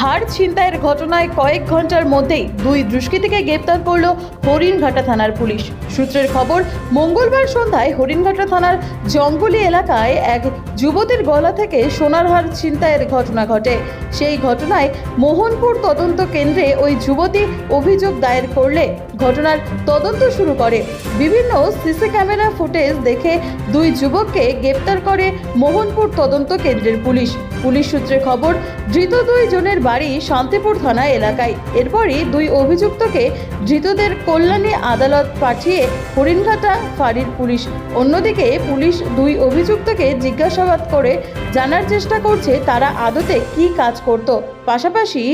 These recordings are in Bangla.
হার ছিনতাইয়ের ঘটনায় কয়েক ঘণ্টার মধ্যেই দুই দুষ্কৃতীকে গ্রেপ্তার করল হরিণঘাটা থানার পুলিশ। সূত্রের খবর, মঙ্গলবার সন্ধ্যায় হরিণঘাটা থানার জঙ্গলি এলাকায় এক যুবতীর গলা থেকে সোনার হার ছিনতাইয়ের ঘটনা ঘটে। সেই ঘটনায় মোহনপুর তদন্ত কেন্দ্রে ওই যুবতী অভিযোগ দায়ের করলে ঘটনার তদন্ত শুরু করে। বিভিন্ন সিসি ক্যামেরা ফুটেজ দেখে দুই যুবককে গ্রেপ্তার করে মোহনপুর তদন্ত কেন্দ্রের পুলিশ। পুলিশ সূত্রে খবর, ধৃত দুই জনের বাড়ি শান্তিপুর থানা এলাকায়। এরপরই দুই অভিযুক্তকে ধৃতদের কল্যাণী আদালত পাঠিয়ে হরিণঘাটা ফাঁড়ির পুলিশ। অন্যদিকে পুলিশ দুই অভিযুক্তকে জিজ্ঞাসাবাদ করে জানার চেষ্টা করছে তারা আদতে কী কাজ করত। পাশাপাশি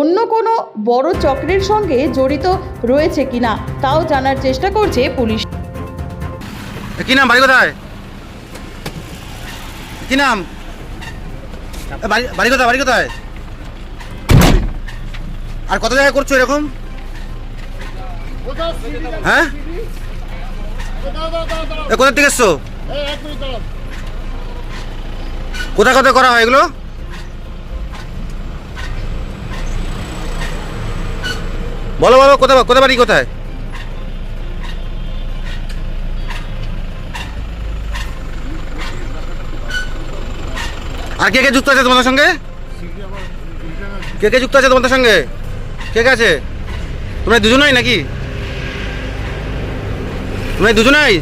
অন্য কোনো বড় চক্রের সঙ্গে জড়িত রয়েছে কিনা তাও জানার চেষ্টা করছে পুলিশ। কি নাম? বাড়ি কোথায়? কি নাম? বাড়ি কোথায়? বাড়ি কোথায়? আর কত জায়গায় করছ এরকম? হ্যাঁ? কোথা থেকে এসছো? কোথায় কোথায় করা হয় এগুলো? বলো বলো, কোথায় কোথায় বাড়ি কোথায়? আর কে কে যুক্ত আছে তোমাদের সঙ্গে? কে কে যুক্ত আছে তোমাদের সঙ্গে? কে কে আছে তোমরা দুজনেই নাকি? তোমরা দুজনেই?